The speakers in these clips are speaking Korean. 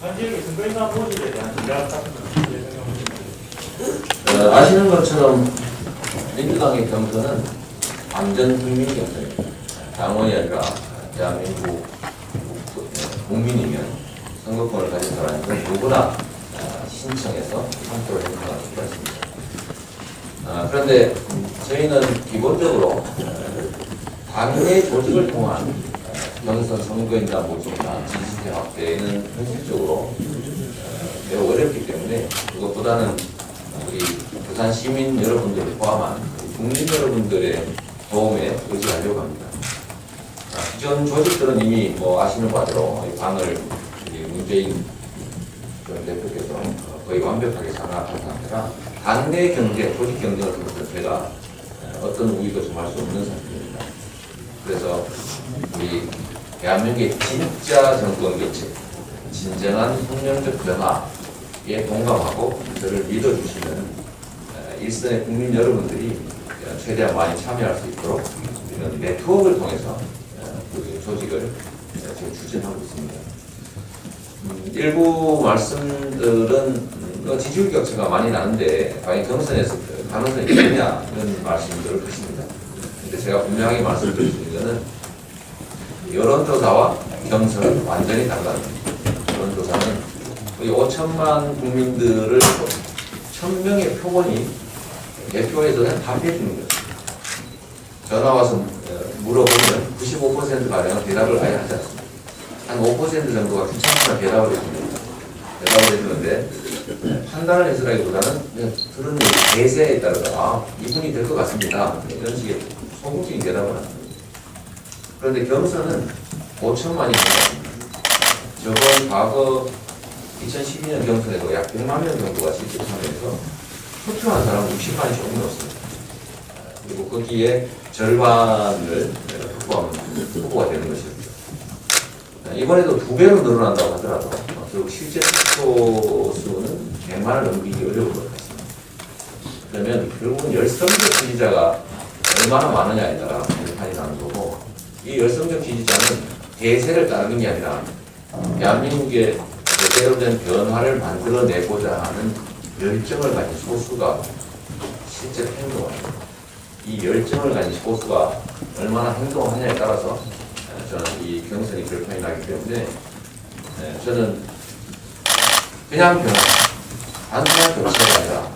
한지역의 선거인단 모집에 대한? 어, 아시는 것처럼 민주당의 경선은 완전 국민 경선입니다. 당원이 아니라 대한민국 국민이면 선거권을 가진 사람이면 누구나 어, 신청해서 선거를 행사할 수가 있습니다. 아, 그런데 저희는 기본적으로 어, 당내 조직을 통한 어, 경선 선거인단 모집이나 지지세 확대는 현실적으로 어, 매우 어렵기 때문에 그것보다는 우리 부산 시민 여러분들을 포함한 국민 여러분들의 도움에 의지하려고 합니다. 아, 기존 조직들은 이미 뭐 아시는 바대로 이 방을 이 문재인 전 대표께서 어, 거의 완벽하게 장악한 상태라 당내 경제, 조직 경쟁을 통해서 제가 어, 어떤 우위도 좀할수 없는 상태입니다. 그래서 우리 대한민국의 진짜 정권 교체, 진정한 혁명적 변화에 동감하고 저를 믿어주시는 어, 일선의 국민 여러분들이 어, 최대한 많이 참여할 수 있도록 이런 네트워크를 통해서 어, 그 조직을 어, 지금 추진하고 있습니다. 음, 일부 말씀들은 음, 어, 지지율 격차가 많이 나는데 과연 경선에서 그 가능성이 있느냐 이런 말씀들을 하십니다. 근데 제가 분명하게 있는 것은 여론조사와 경선은 완전히 달라요. 여론조사는 거의 5천만 국민들을 1000명의 표본이 대표에서 답해 주는 거죠. 전화 와서 어, 물어보면 95%가량 대답을 아예 하지 않습니다. 한 5% 정도가 귀찮거나 대답을 해줍니다. 대답을 해주는데 네, 판단을 해서라기보다는 들은 대세에 따라서 아 이분이 될 것 같습니다. 이런 식의 소극적인 대답을 합니다. 그런데 경선은 5천만이 됩니다. 저번 과거 2012년 경선에도 약 100만 명 정도가 실제 참여해서 투표한 사람은 60만이 조금 넘었습니다. 그리고 거기에 절반을 확보하면 후보가 되는 것이었죠. 이번에도 두 배로 늘어난다고 하더라도 결국 실제 투표 수는 100만을 넘기기 어려울 것 같습니다. 그러면 결국은 열성적 지지자가 얼마나 많으냐에 따라 판이 나는 거고 이 열성적 지지자는 대세를 따르는 게 아니라 대한민국의 제대로 된 변화를 만들어내고자 하는 열정을 가진 소수가 실제 행동합니다. 이 열정을 가진 소수가 얼마나 행동하냐에 따라서 에, 저는 이 경선이 결판이 나기 때문에 에, 저는 그냥 변화, 단순한 교체가 아니라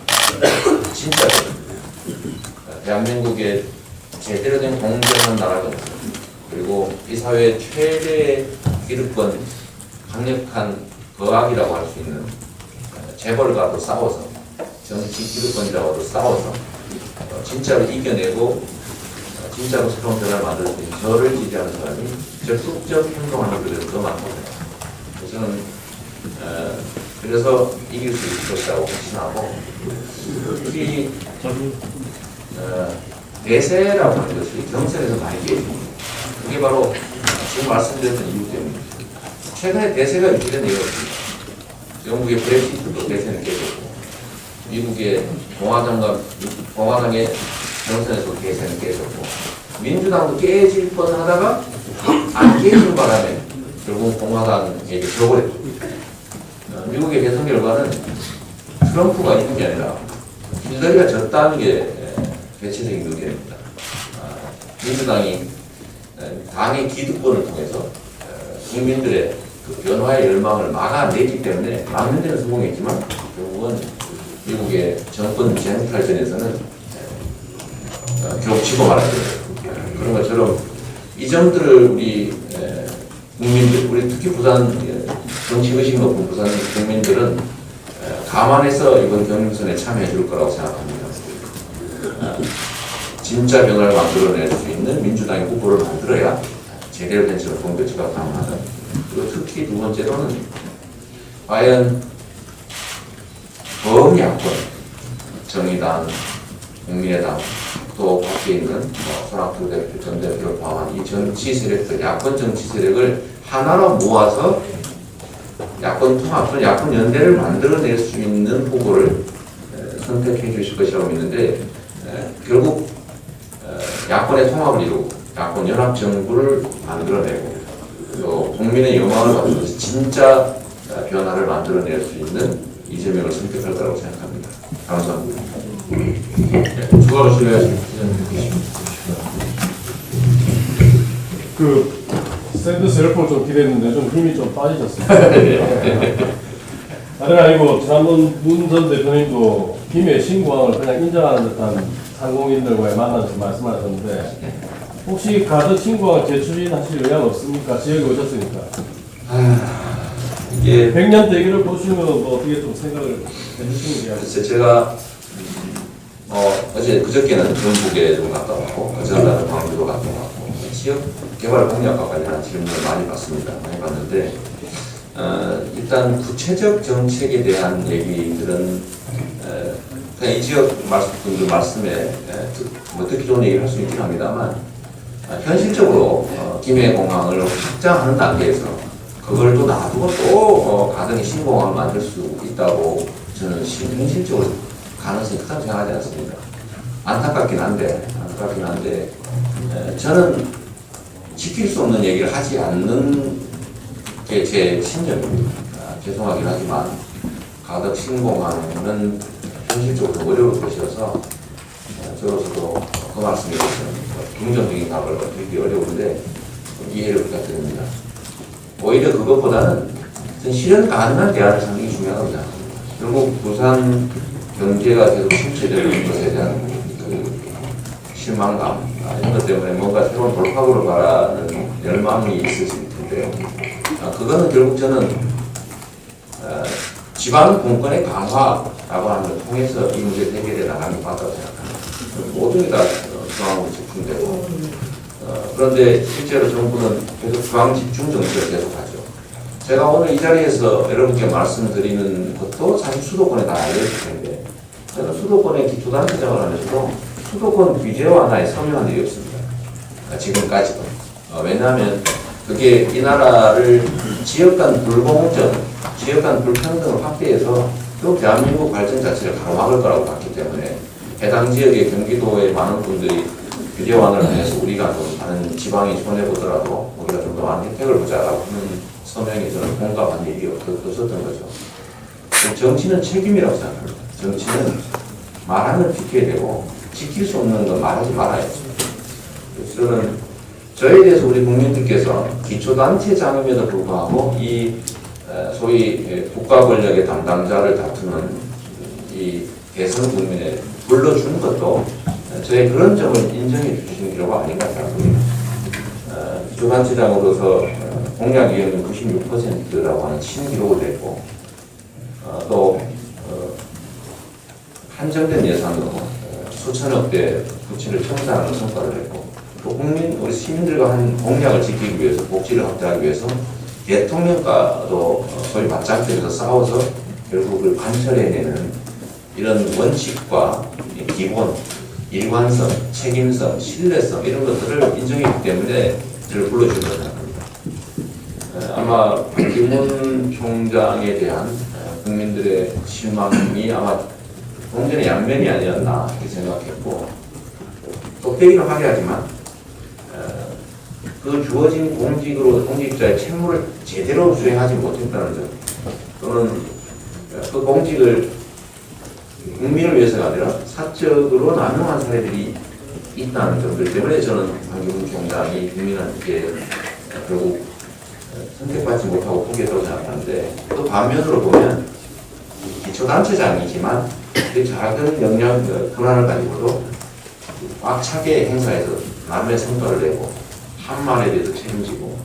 진짜 대한민국의 제대로 된 공정한 나라가 그리고 이 사회의 최대 기득권 강력한 거악이라고 할 수 있는 에, 재벌과도 싸워서 정치 기득권이라고도 싸워서 어, 진짜로 이겨내고 어, 진짜로 새로운 변화를 만들 수 있는 저를 지지하는 사람이 적극적 행동하는 그들은 더 많거든요. 그래서 저는 어, 그래서 이길 수 있을 것이라고 확신하고 특히 어, 대세라고 하는 것이 경선에서 많이 깨집니다. 그게 바로 지금 말씀드렸던 이유 때문입니다. 최근에 대세가 유지된 있습니다. 영국의 브렉시트도 대세는 깨졌고 미국의 공화당과 공화당의 경선에서 대세는 깨졌고 민주당도 깨질 뻔하다가 안 깨지는 바람에 결국 공화당에게 들어버렸죠. 어, 미국의 대선 결과는 트럼프가 이긴 게 아니라 힐러리가 졌다는 게 에, 대체적인 의견입니다. 아, 민주당이 에, 당의 기득권을 통해서 에, 국민들의 그 변화의 열망을 막아내기 때문에 막는 데는 성공했지만 결국은 미국의 정권 쟁탈전에서는 어, 지고 말았죠. 그런 것처럼 이 점들을 우리 에, 국민들, 우리 특히 부산 에, 정치 의식 높은 부산 국민들은 에, 감안해서 이번 경선에 참여해 줄 거라고 생각합니다. 어, 진짜 변화를 만들어낼 수 있는 민주당의 후보를 만들어야 제대로 된 정권 교체가 가능하다. 그리고 특히 두 번째로는 과연 범야권 정의당, 국민의당 또 밖에 있는 뭐 손학규 대표, 전 대표를 포함한 이 정치 세력들, 야권 정치 세력을 하나로 모아서 야권 통합, 야권 연대를 만들어낼 수 있는 후보를 에, 선택해 주실 것이라고 믿는데 에, 결국 에, 야권의 통합을 이루고 야권 연합 정부를 만들어내고 또 국민의 영광을 받으면서 진짜 어, 어, 변화를 만들어낼 수 있는 이재명을 선택할 거라고 생각합니다. 감사합니다. 네, 추가로 계십니까? 그 샌드스 헬퍼를 좀 기대했는데 좀 힘이 좀 빠지셨어요. 다른 아니고 지난번 문전 대표님도 김해 신공항을 그냥 인정하는 듯한 상공인들과의 만나서 말씀하셨는데 혹시 가덕 신공항 재추진하실 의향 없습니까? 지역에 오셨으니까. 이게 100년 대기를 보시면 뭐 어떻게 좀 생각을 해주시는 게 글쎄 제가 어, 어제 그저께는 전북에 좀 갔다 왔고 그전날은 광주도 갔다 왔고 지역 개발 공약과 관련한 질문을 많이 받습니다. 많이 받는데 어, 일단 구체적 정책에 대한 얘기들은 에, 그냥 이 지역 말씀, 분들 말씀에 에, 듣, 뭐 듣기 좋은 얘기를 할 수 있긴 합니다만 아, 현실적으로 어, 김해 공항을 확장하는 단계에서 그걸 또 놔두고 또 어, 가등에 신공항을 만들 수 있다고 저는 시- 현실적으로 가능성이 크다고 생각하지 않습니다. 안타깝긴 한데 안타깝긴 한데 에, 저는 지킬 수 없는 얘기를 하지 않는 게 제 신념입니다. 아, 죄송하긴 하지만 가덕 신공항은 현실적으로 어려울 것이어서 어, 저로서도 그 말씀에 대해서는 긍정적인 답을 드리기 어려운데 좀 이해를 부탁드립니다. 오히려 그것보다는 전 실현 가능한 대안을 찾는 게 중요하다고 생각합니다. 결국 부산 경제가 계속 침체되는 것에 대한 그 실망감 아, 이런 것 때문에 뭔가 새로운 돌파구를 바라는 열망이 있으실 텐데요. 아, 그거는 결국 저는 어, 지방 공권의 강화 라고 하는 걸 통해서 이 문제 해결해 나가는 게 맞다고 생각합니다. 모든 게다 어, 중앙으로 집중되고 어, 그런데 실제로 정부는 계속 중앙 집중 정책을 계속하죠. 제가 오늘 이 자리에서 여러분께 말씀드리는 것도 사실 수도권에 다 알려질 텐데 저는 수도권의 기초단체장을 하면서도 수도권 규제 완화에 서명한 적이 없습니다. 아, 지금까지도. 어, 왜냐하면 그게 이 나라를 지역 간 불공정, 지역 간 불평등을 확대해서 또 대한민국 발전 자체를 가로막을 거라고 봤기 때문에 해당 지역의 경기도의 많은 분들이 완화를 해서 우리가 좀 다른 지방이 손해보더라도 우리가 좀 더 많은 혜택을 보자라고 하는 서명에 저는 공감한 일이 없- 없었던 거죠. 정치는 책임이라고 생각합니다. 정치는 말하면 지켜야 되고 지킬 수 없는 건 말하지 말아야 죠 그래서 저는 저에 대해서 우리 국민들께서 기초단체장임에도 불구하고 이 에, 소위 에, 국가 권력의 담당자를 다투는 이 대선 국민에 불러주는 것도 저의 그런 점을 인정해 주시는 필요가 아닌가 생각합니다. 어, 기초단체장으로서 어, 공약 이행률 96%라고 하는 신기록을 냈고 어, 또 어, 한정된 예산으로 어, 수천억 대 부채를 청산하는 성과를 냈고 또 국민 우리 시민들과 한 공약을 지키기 위해서 복지를 확대하기 위해서 대통령과도 어, 소위 맞짱뜨려서 싸워서 결국 그걸 관철해내는 이런 원칙과 이 기본 일관성, 책임성, 신뢰성 이런 것들을 인정했기 때문에 저를 불러주는 것. 에, 아마 김문 총장에 대한 에, 국민들의 실망이 아마 공전의 양면이 아니었나 이렇게 생각했고 또 회의를 하게 하지만 에, 그 주어진 공직으로 공직자의 책무를 제대로 수행하지 못했다는 점. 또는 그 공직을 국민을 위해서가 아니라 사적으로 남용한 사례들이 있다는 점들 때문에 저는 황교안 총장이 국민한테 결국 선택받지 못하고 포기했다고 생각하는데 또 반면으로 보면 기초단체장이지만 그 작은 영향, 그 권한을 가지고도 꽉 차게 행사해서 남의 성과를 내고 한말에 대해서 책임지고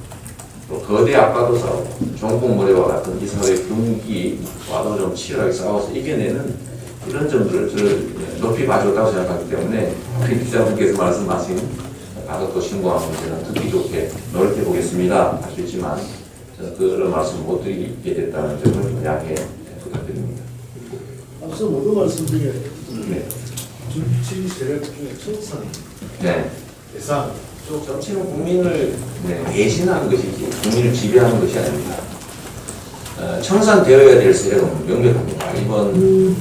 또 거대 압과도 싸우고 종북 모래와 같은 이 사회 분위기와도 좀 치열하게 싸워서 이겨내는 이런 점들을 저를 높이 봐줬다고 생각하기 때문에 우리 기자분께서 말씀하신 가덕도 신고한 문제는 듣기 좋게 노력해 보겠습니다 하셨지만 저는 그런 말씀 못 드리게 됐다는 점을 양해 부탁드립니다. 앞서 모두 말씀 중에 네. 정치 세력 중에 청산, 네. 예산, 또 정치는 국민을 네, 대신하는 것이지 국민을 지배하는 것이 아닙니다. 어, 청산되어야 될 세력은 명백합니다. 이번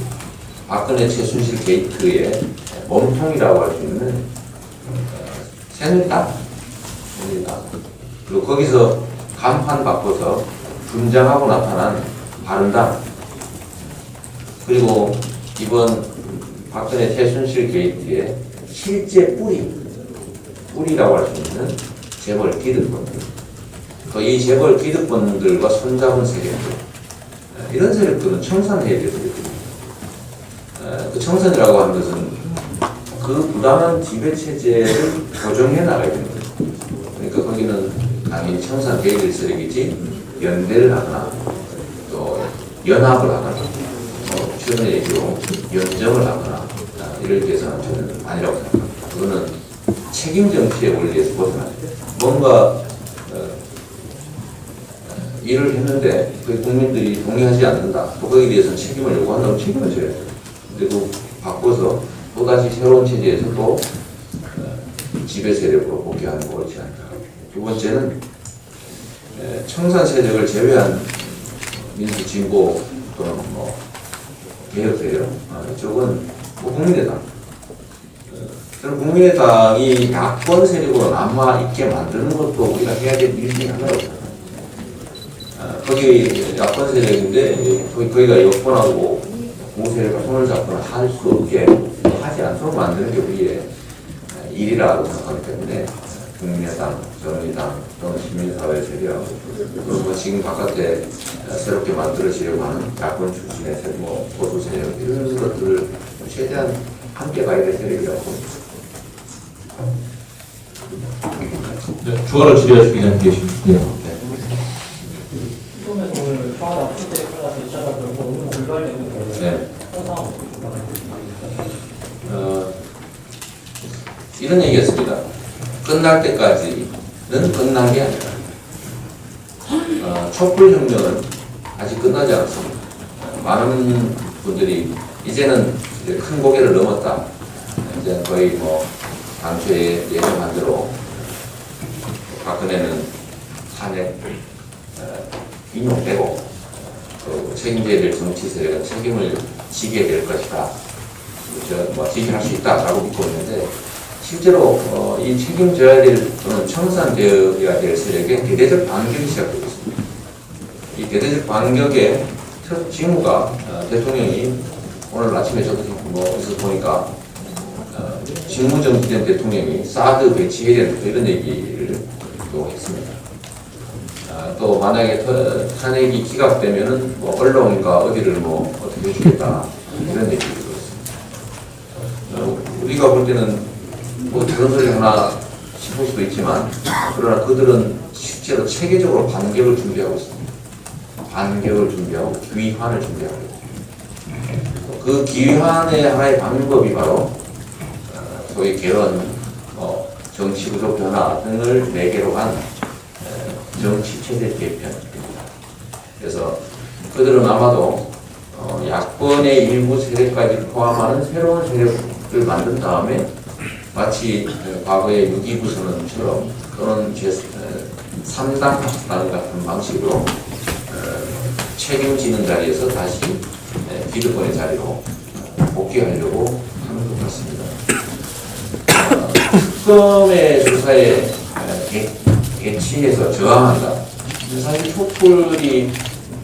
박근혜 최순실 게이트의 몸통이라고 할 수 있는 어, 새누리당, 새누리당 그리고 거기서 간판 바꿔서 분장하고 나타난 바른당 그리고 이번 박근혜 최순실 게이트의 실제 뿌리 뿌리라고 할 수 있는 재벌 기득권들 또이 재벌 기득권들과 손잡은 세력들 어, 이런 세력들은 청산해야 될 세력들입니다. 어, 그 청산이라고 하는 것은 그 부당한 지배 체제를 조정해 나가야 되는 거죠. 그러니까 거기는 당연히 청산돼야 될 세력이지 연대를 하거나 또 연합을 하거나 어, 최근에 얘기로 연정을 하거나 아, 이럴 때서는 저는 아니라고 생각합니다. 그거는 책임 정치의 원리에서 벗어나야 돼요. 뭔가 어, 일을 했는데 그 국민들이 동의하지 않는다. 또 거기에 대해서는 책임을 요구한다면 책임을 져야 돼요. 그리고 바꿔서 또다시 새로운 체제에서 또 어, 지배 세력으로 복귀하는 거 옳지 않다. 두 번째는 에, 청산 세력을 제외한 민주 진보 또는 뭐 개혁 세력 아, 이쪽은 뭐 국민의당 어, 국민의당이 야권 세력으로 남아 있게 만드는 것도 우리가 해야 될 일 중에 생각합니다. 아, 거기 야권 세력인데 거기, 거기가 여권하고 공세력과 손을 잡거나 할 수 없게 하지 않도록 만드는 게 우리의 일이라고 생각하기 때문에 국민의당, 정의당 또는 시민사회 세력 그리고 뭐 지금 바깥에 새롭게 만들어지려고 하는 야권 출신의 세력, 뭐 보수 세력 이런 것들을 최대한 함께 가야 될 세력이라고 봅니다. 네, 추가로 질의하실 기자님 계십니까? 네. 처음에 오늘 파라 후대 클 시작할 고 오늘 불발되는 거예요. 네. 항상 어, 이런 얘기였습니다. 끝날 때까지는 끝난 게 아니라 어, 촛불혁명은 아직 끝나지 않았습니다. 어, 많은 분들이 이제는 이제 큰 고개를 넘었다. 이제 거의 뭐 당초에 예정한 대로 박근혜는 탄핵 어, 인용되고 또 책임져야 될 정치 세력은 책임을 지게 될 것이다. 저, 뭐 지지할 수 있다라고 믿고 있는데 실제로 어, 이 책임져야 될 또는 청산되어야 될 세력의 대대적 반격이 시작되고 있습니다. 이 대대적 반격의 첫 징후가 어, 대통령이 오늘 아침에 저도 뭐 어디서 보니까 어, 직무정지된 대통령이 사드 배치 해야 된다 이런 얘기를 또 했습니다. 아, 또 만약에 터- 탄핵이 기각되면은 뭐 언론과 어디를 뭐 어떻게 해주겠다 이런 얘기를 들었습니다. 어, 우리가 볼 때는 뭐 다른 소리 하나 싶을 수도 있지만 그러나 그들은 실제로 체계적으로 반격을 준비하고 있습니다. 반격을 준비하고 귀환을 준비하고 있습니다. 그 귀환의 하나의 방법이 바로 어, 소위 개헌, 어, 정치 구조 변화 등을 매개로 한 에, 정치 체제 개편입니다. 그래서 그들은 아마도 어, 야권의 일부 세력까지 포함하는 새로운 세력을 만든 다음에 마치 그 과거의 6.29 선언처럼 또는 제 3당 합당 같은 방식으로 어, 책임지는 자리에서 다시 에, 기득권의 자리로 어, 복귀하려고 하는 것 같습니다. 어, 특검의 수사에 에, 개, 개취해서 저항한다. 사실 촛불이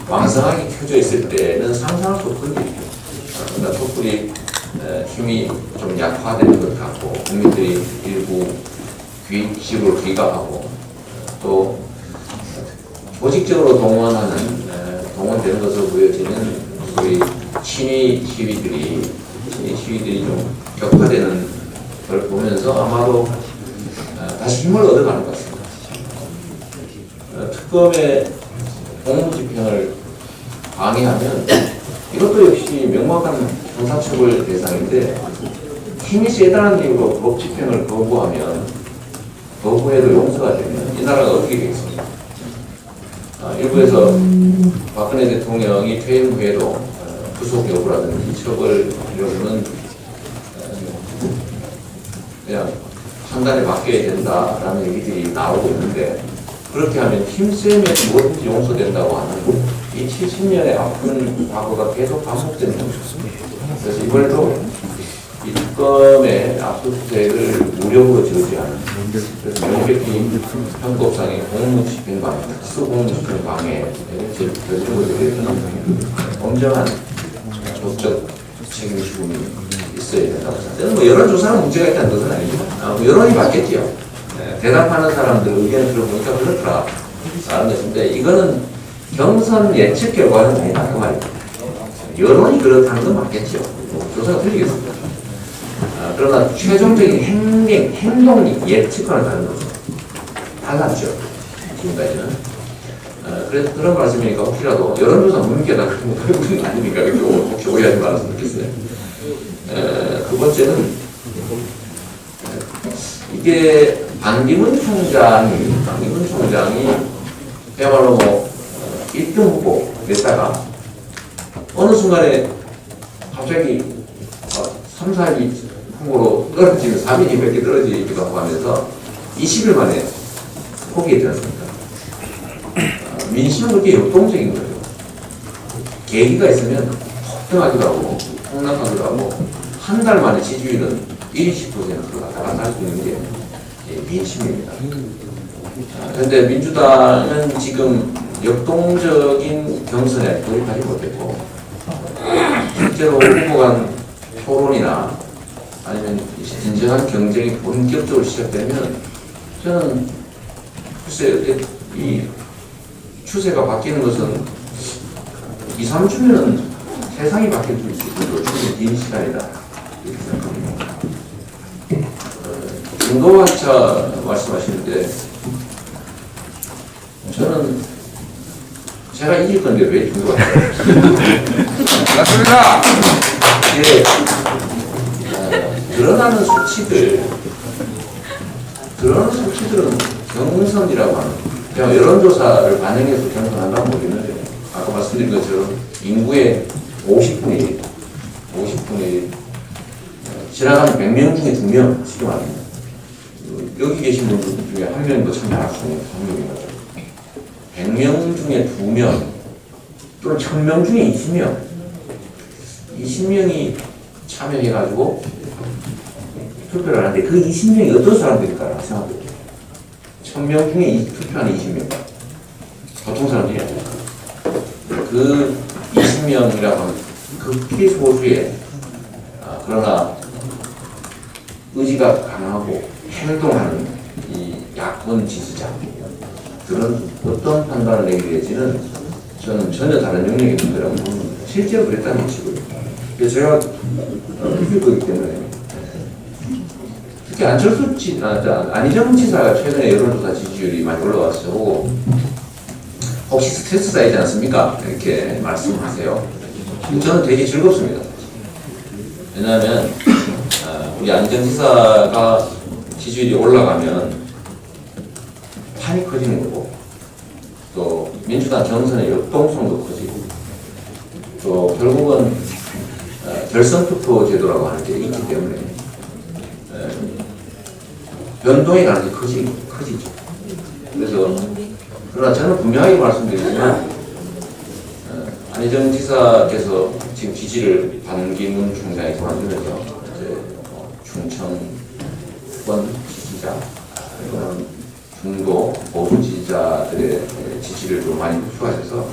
왕성하게 켜져 있을 때는 상상할 수 없던 일이죠. 어, 그러나 촛불이 에, 힘이 좀 약화되는 것 같고 국민들이 일부 귀식으로 귀가하고 어, 또 조직적으로 동원하는 에, 동원되는 것으로 보여지는 우리 친위 시위들이 친위 시위들이 좀 격화되는 걸 보면서 아마도 어, 다시 힘을 얻어가는 것 같습니다. 어, 특검의 공무 집행을 방해하면 이것도 역시 명확한 형사처벌 대상인데 힘이 세다는 이유로 법 집행을 거부하면 거부해도 용서가 되면 이 나라가 어떻게 되겠습니까? 아, 일부에서 박근혜 대통령이 퇴임 후에도 어, 구속 여부라든지 처벌 여부는 어, 그냥 판단에 맡겨야 된다라는 얘기들이 나오고 있는데 그렇게 하면 힘세면 뭐든지 용서된다고 하는 이 70년의 아픈 과거가 계속 반복되는 것입니다. 그래서 이번에도 이 특검의 압수수색을 무력으로 저지하는 그래서 명백히 형법상의 공무집행방, 특수공무집행 방해 결정을 엄정한 법적 책임 지분이 있어야. 저는 뭐 여론조사는 문제가 있다는 것은 아닙니다. 아, 뭐 여론이 맞겠지요. 네, 대답하는 사람들 의견을 들어보니까 그렇더라. 라는 것인데 이거는 경선 예측 결과는 아니다 그 말입니다. 여론이 그렇다는 건 맞겠죠. 뭐 조사가 틀리겠습니다. 아, 그러나 최종적인 행동, 행동 예측과는 다른 거죠. 달랐죠. 지금까지는. 어, 그래서 그런 말씀이니까 혹시라도 여론조사 그런 거 그런 거 아닙니까? 이렇게 오- 혹시 오해하지 말았으면 좋겠어요. 에, 두 번째는 에, 이게 반기문 총장이 반기문 총장이 그야말로 뭐 1등 후보 냈다가 어느 순간에 갑자기 어, 3, 4위 후보로 떨어지면 3위 몇개 떨어지기도 하고 하면서 20일 만에 포기에 들었습니다. 어, 민심은 그렇게 역동적인 거죠. 계기가 있으면 폭등하기도 하고 하고 한 달 만에 지지율은 1, 20%로 왔다 갔다 할수 있는 게 예, 민심입니다. 그런데 민주당은 지금 역동적인 경선에 돌입하지 못했고 실제로 후보 간 토론이나 아니면 진정한 경쟁이 본격적으로 시작되면 저는 글쎄 이 추세가 바뀌는 것은 2, 3주면 세상이 바뀔 수 있을 정도로 충분히 긴 시간이다. 이렇게 생각합니다. 어, 중도화차 말씀하시는데 저는 제가 이길 건데 왜 중도화차 맞습니다. 이게 어, 드러나는 수치들. 드러나는 수치들은 경선이라고 하는 그냥 여론조사를 반영해서 경선한다고 보기는 아까 말씀드린 것처럼 인구의 50분의 1 50분의 1 지나가는 100명 중에 2명 지금 아닙니다 어, 여기 계신 분들 중에 한 명도 있는 한 거죠 100명 중에 2명 또는 1000명 중에 20명 20명이 참여해가지고 투표를 하는데 그 20명이 어떤 사람들일까 생각해보세요. 1000명 중에 이- 투표하는 20명. 보통 사람들이 아니에요. 그 20명이라고 하면 극히 소수의 아, 그러나 의지가 강하고 행동하는 이 야권 지지자들은 어떤 판단을 내게 될지는 저는 전혀 다른 영역의 문제라고 봅니다. 실제로 그랬다는 것이고요. 그래서 제가 어, 이길 거기 때문에 특히 안철수 지, 아, 자, 안희정 지사가 최근에 여론조사 지지율이 많이 올라왔고 혹시 스트레스 쌓이지 않습니까? 이렇게 말씀하세요. 저는 되게 즐겁습니다. 왜냐하면 아, 우리 안희정 지사가 지지율이 올라가면 판이 커지는 거고 또 민주당 경선의 역동성도 커지고 또 결국은 어, 결선 투표 제도라고 하는 게 있기 때문에 에, 변동의 가능성이 커지, 커지죠. 그래서 그러나 저는 분명하게 말씀드리지만 어, 안희정 지사께서 지금 지지를 반기문 총장이 그만두면서 이제 어, 충청권 지지자 또는 중도 보수 지지자들의 지지를 좀 많이 축소하셔서 어,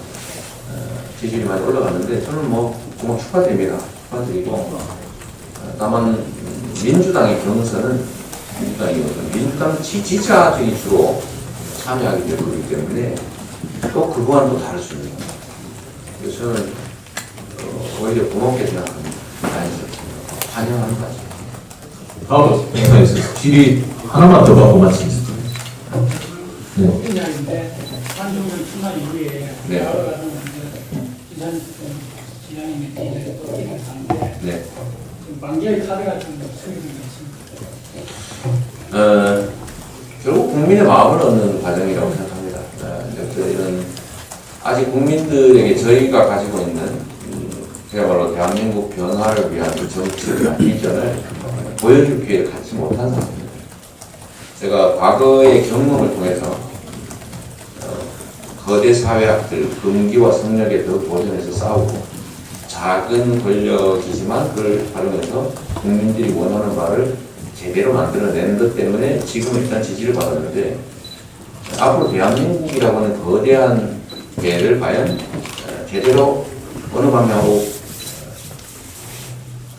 지지율이 많이 올라갔는데 저는 뭐 정말 축하드립니다. 축하드리고 어, 다만 음, 민주당의 경선은 민주당의 경선 민주당 지지자들이 주로 참여하게 될 거기 때문에 또 그거와는 또 다를 수 있는 거예요. 그래서 저는 어, 오히려 고맙게 생각합니다. 환영하는 거죠. 다음으로 행사에서 질의 하나만 더 받고 말씀드리겠습니다. 네. 이야기인데 한중을 출마 이후에 네. 여러 가지 기산 지난이 밑에 또 이렇게 가는데 네. 만개의 카드 같은 거있습니다. 어, 결 국 국민의 마음을 얻는 과정이라고 생각합니다. 어, 이제 저희는 아직 국민들에게 저희가 가지고 있는 음, 그야말로 대한민국 변화를 위한 그 정치를 비전을 보여줄 기회를 갖지 못한 상태입니다. 제가 과거의 경험을 통해서 어, 거대 사회학들 금기와 성력에 더 도전해서 싸우고 작은 권력이지만 그걸 활용해서 국민들이 원하는 바를 제대로 만들어낸 것 때문에 지금 일단 지지를 받았는데 앞으로 대한민국이라고 하는 거대한 배를 과연 어, 제대로 어느 방향으로 어,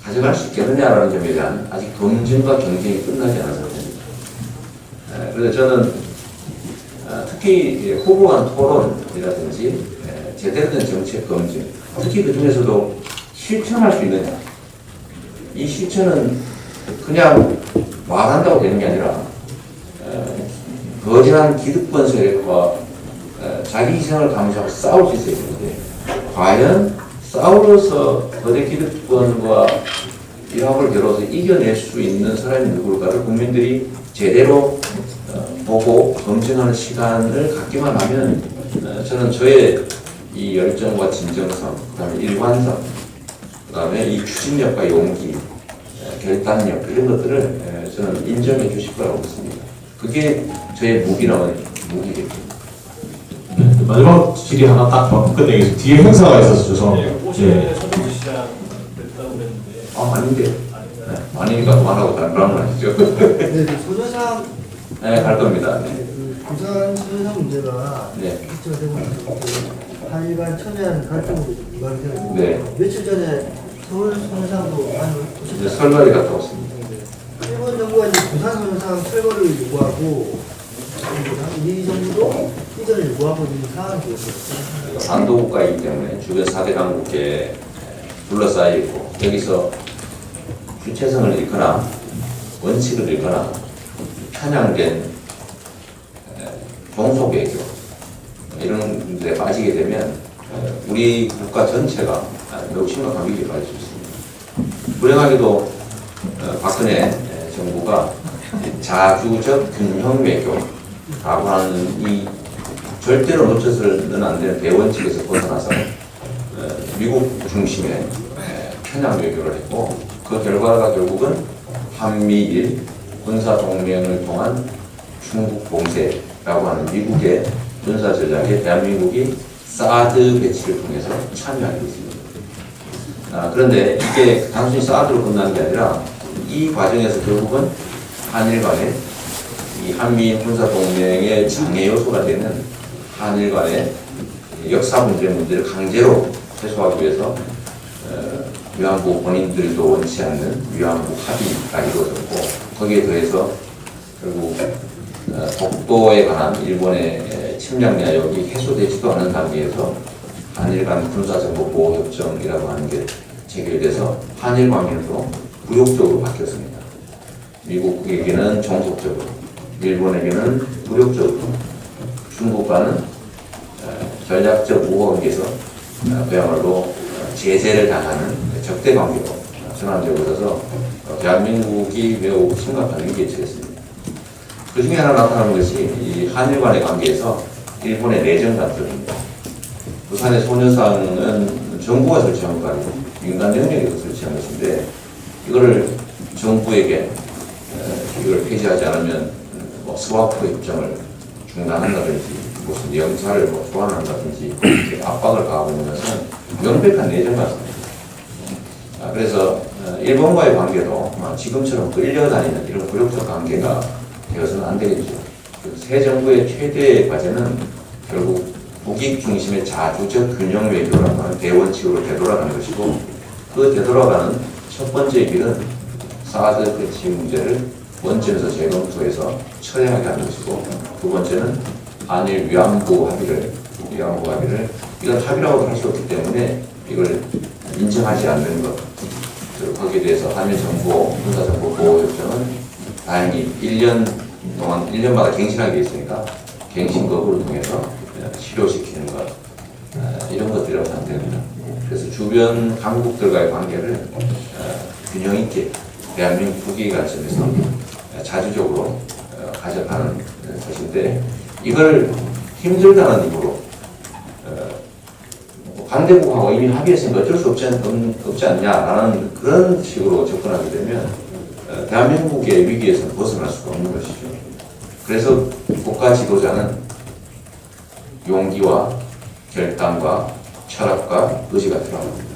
가져갈 수 있겠느냐라는 점에 대한 아직 검증과 경쟁이 끝나지 상태입니다. 에, 그래서 저는 어, 특히 후보 간 토론이라든지 에, 제대로 된 정책 검증, 특히 그 중에서도 실천할 수 있느냐. 이 실천은 그냥 말한다고 되는 게 아니라 에, 거대한 기득권 세력과 에, 자기 희생을 감수하고 싸울 수 있어야 되는데 과연 싸우면서 거대 기득권과 일합을 겨뤄서 이겨낼 수 있는 사람이 누굴까를 국민들이 제대로 어, 보고 검증하는 시간을 갖기만 하면 어, 저는 저의 이 열정과 진정성, 그 다음에 일관성, 그 다음에 이 추진력과 용기, 에, 결단력 이런 것들을 에, 저는 인정해 주실 거라고 믿습니다. 그게 저의 무기라면 무기겠죠. 네, 마지막 질의 하나 딱 받고 끝내겠습니다. 뒤에 행사가 있어서 죄송합니다. 예, 아 아닌데 네, 아니니까 그만하고 다른 걸 하시죠. 네, 그 소녀상, 네, 갈 겁니다. 네. 그 부산 소녀상 문제가 네. 기초가 되고 나서 그 한일간 천연 갈등으로 유발이 되고 네. 며칠 전에 서울 소녀상도 많이 이제. 설날에 갔다 왔습니다. 일본 정부가 이제 부산 소녀상 철거를 요구하고 이 정부도 이전을 요구하고 있는 상황이 되었어요. 안도 국가이기 때문에 주변 4대 강국에 둘러싸여 있고 여기서 주체성을 잃거나 원칙을 잃거나 편향된 에, 종속 외교 이런 데 빠지게 되면 에, 우리 국가 전체가 매우 심각한 위기에 빠질 수 있습니다. 불행하게도 어, 박근혜 에, 정부가 자주적 균형 외교라고 하는 이 절대로 놓쳐서는 안 되는 대원칙에서 벗어나서 어, 미국 중심의 에, 편향 외교를 했고 그 결과가 결국은 한미일 군사 동맹을 통한 중국 봉쇄라고 하는 미국의 군사 전략에 대한민국이 사드 배치를 통해서 참여하게 됐습니다. 아, 그런데 이게 단순히 사드로 끝나는 게 아니라 이 과정에서 결국은 한일 간의 이 한미 군사 동맹의 장애 요소가 되는 한일 간의 역사 문제 문제를 강제로 해소하기 위해서 어, 위안부 본인들도 원치 않는 위안부 합의가 이루어졌고 거기에 더해서 결국 어, 독도에 관한 일본의 침략 내역이 해소되지도 않은 단계에서 한일 간 군사정보 보호 협정이라고 하는 게 체결돼서 한일 관계도 굴욕적으로 바뀌었습니다. 미국에게는 정속적으로, 일본에게는 굴욕적으로, 중국과는 어, 전략적 우호관계에서 어, 그야말로 어, 제재를 당하는 적대 관계로 전환되어서 어, 대한민국이 매우 심각한 위기에 처했습니다. 그 중에 하나 나타나는 것이 이 한일 간의 관계에서 일본의 내정 간섭입니다. 부산의 소녀상은 정부가 설치한 거 아니고 민간 영역에서 설치한 것인데 이거를 정부에게 에, 이걸 폐지하지 않으면 뭐 스와프 협정을 중단한다든지 무슨 영사를 뭐 소환한다든지 압박을 가하고 있는 것은 명백한 내정 같습니다. 아, 그래서 어, 일본과의 관계도 아마 지금처럼 끌려다니는 이런 굴욕적 관계가 되어서는 안 되겠죠. 그새 정부의 최대의 과제는 결국 국익 중심의 자주적 균형 외교라고 하는 대원칙으로 되돌아가는 것이고 그 되돌아가는 첫 번째 길은 사드 배치 문제를 원점에서 재검토해서 처리하게 하는 것이고 두 번째는 한일 위안부 합의를 위안부 합의를 이건 합의라고 할 수 없기 때문에 이걸 인정하지 않는 것 그리고 거기에 대해서 한일 정보 군사 정보 보호 협정은 다행히 1년 동안 1년마다 갱신하게 돼 있으니까 갱신 거부를 통해서 실효시키는 것 어, 이런 것들이라고 생각됩니다. 그래서 주변 강국들과의 관계를 어, 균형 있게 대한민국 국익 관점에서 어, 자주적으로 어, 가져가는 것인데 이걸 힘들다는 이유로 어, 뭐 이미 합의했으니까 어쩔 수 없지, 않, 없지 않냐라는 그런 식으로 접근하게 되면 어, 대한민국의 위기에서 벗어날 수가 없는 것이죠. 그래서 국가 지도자는 용기와 결단과 철학과 의지가 필요합니다.